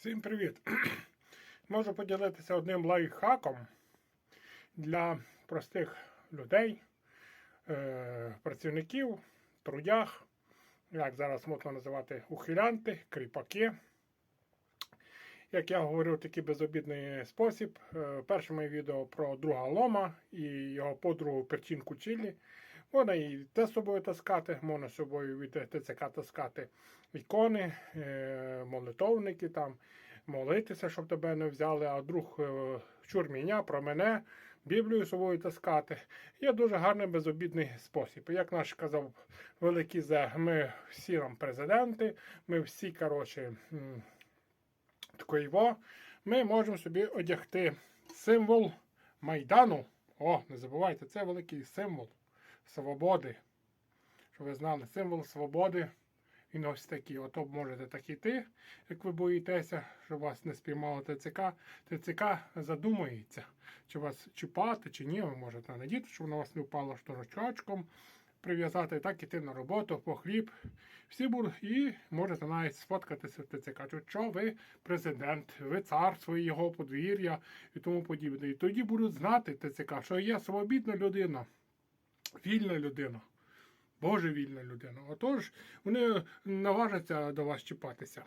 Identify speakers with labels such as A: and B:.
A: Всім привіт! Можу поділитися одним лайфхаком для простих людей, е, працівників, трудях, як зараз можна називати ухилянти, кріпаки. Як я говорю, такий безобідний спосіб. Е, Перше моє відео про друга лома і його подругу перчинку чилі. Можна і те з собою таскати, можна з собою від ТЦК таскати ікони, е, молитовники, там, молитися, щоб тебе не взяли, а друг е, чур про мене, Біблію з собою таскати. Є дуже гарний безобідний спосіб. Як наш казав великий Зе, ми всі нам президенти, ми всі, коротше, такої ми можемо собі одягти символ Майдану. О, не забувайте, це великий символ свободи. Щоб ви знали, символ свободи. Він ось такий. Ото можете так іти, як ви боїтеся, щоб вас не спіймало ТЦК. ТЦК задумається, чи вас чіпати, чи ні. Ви можете надіти, щоб воно вас не впало шторочком, прив'язати, так іти на роботу, по хліб. Всі будуть і можете навіть сфоткатися в ТЦК. Що, що ви президент, ви цар своє його подвір'я і тому подібне. І тоді будуть знати ТЦК, що є свобідна людина, вільна людина. Божевільна людина. Отож, вони наважаться до вас чіпатися.